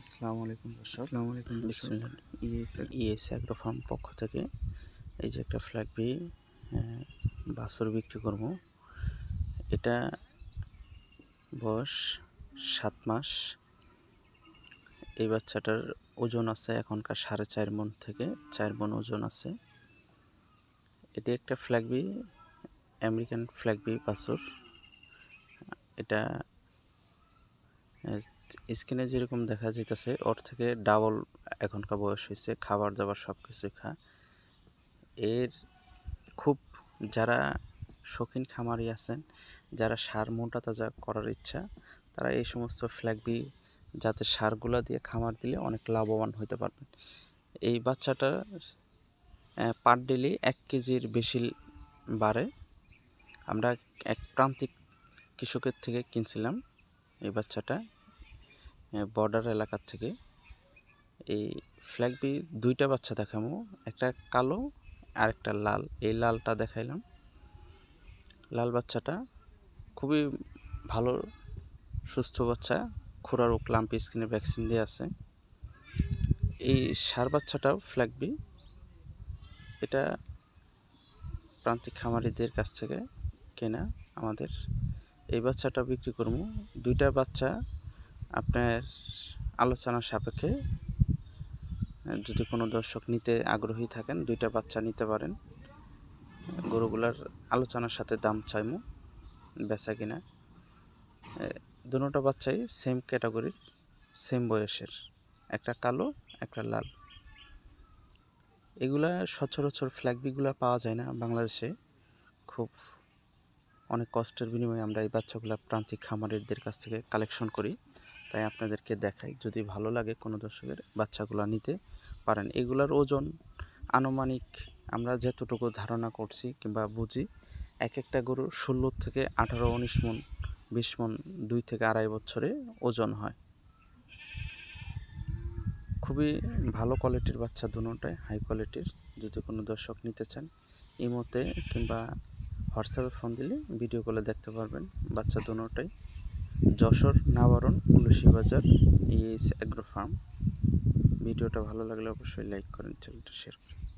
আসসালামু আলাইকুম আসসালামু আলাইকুম ইএস ইএস অ্যাগ্রো ফার্ম পক্ষ থেকে এই যে একটা ফ্ল্যাগ বি বাছুর বিক্রি করব। এটা বয়স সাত মাস। এই বাচ্চাটার ওজন আছে এখনকার সাড়ে চার মন থেকে চার মন ওজন আছে। এটি একটা ফ্ল্যাগ বি আমেরিকান ফ্ল্যাগ বি বাছুর। এটা স্কিনে যেরকম দেখা যাইতেছে, ওর থেকে ডাবল এখনকার বয়স হয়েছে খাবার দাবার সব কিছু খা। এর খুব যারা শৌখিন খামারি আছেন, যারা সার মোটা তাজা করার ইচ্ছা, তারা এই সমস্ত ফ্ল্যাগবি যাতে সারগুলা দিয়ে খামার দিলে অনেক লাভবান হতে পারবেন। এই বাচ্চাটা পার ডেলি এক কেজির বেশি বাড়ে। আমরা এক প্রান্তিক কৃষকের থেকে কিনছিলাম এই বাচ্চাটা। বর্ডার এলাকার থেকে। এই ফ্ল্যাগবি দুইটা বাচ্চা দেখামো, একটা কালো আর একটা লাল। এই লালটা দেখাইলাম। লাল বাচ্চাটা খুবই ভালো, সুস্থ বাচ্চা। খুরার ও ক্লাম্পি স্কিনে ভ্যাকসিন দিয়ে আছে। এই সার বাচ্চাটাও ফ্ল্যাগবি এটা প্রান্তিক খামারিদের কাছ থেকে কেনা। আমাদের এই বাচ্চাটা বিক্রি করব দুইটা বাচ্চা আপনার আলোচনার সাপেক্ষে, যদি কোনো দর্শক নিতে আগ্রহী থাকেন, দুইটা বাচ্চা নিতে পারেন। গরুগুলার আলোচনার সাথে দাম চাইমু বেচা কিনা। দুটা বাচ্চাই সেম ক্যাটাগরির সেম বয়সের। একটা কালো, একটা লাল। এগুলা সচরাচর ফ্ল্যাগবিগুলা পাওয়া যায় না বাংলাদেশে। খুব অনেক কষ্টের বিনিময়ে আমরা এই বাচ্চাগুলো প্রান্তিক খামারিদের কাছ থেকে কালেকশন করি। তাই আপনাদেরকে দেখাই, যদি ভালো লাগে কোনো দর্শকের বাচ্চাগুলো নিতে পারেন। এগুলার ওজন আনুমানিক আমরা যতটুকু ধারণা করছি কিংবা বুঝি এক একটা গরুর ষোলো থেকে আঠারো, উনিশ মন, বিশ মন, দুই থেকে আড়াই বছরে ওজন হয়। খুবই ভালো কোয়ালিটির বাচ্চা দুটাই, হাই কোয়ালিটির, যদি কোনো দর্শক নিতে চান, ইমোতে কিংবা হোয়াটসঅ্যাপে ফোন দিলে ভিডিও কলে দেখতে পারবেন বাচ্চা দুটাই। যশোর নাবারণ বাজার ইএস অ্যাগ্রো ফার্ম। ভিডিওটা ভালো লাগলে অবশ্যই লাইক করেন, চ্যানেলটা শেয়ার করেন।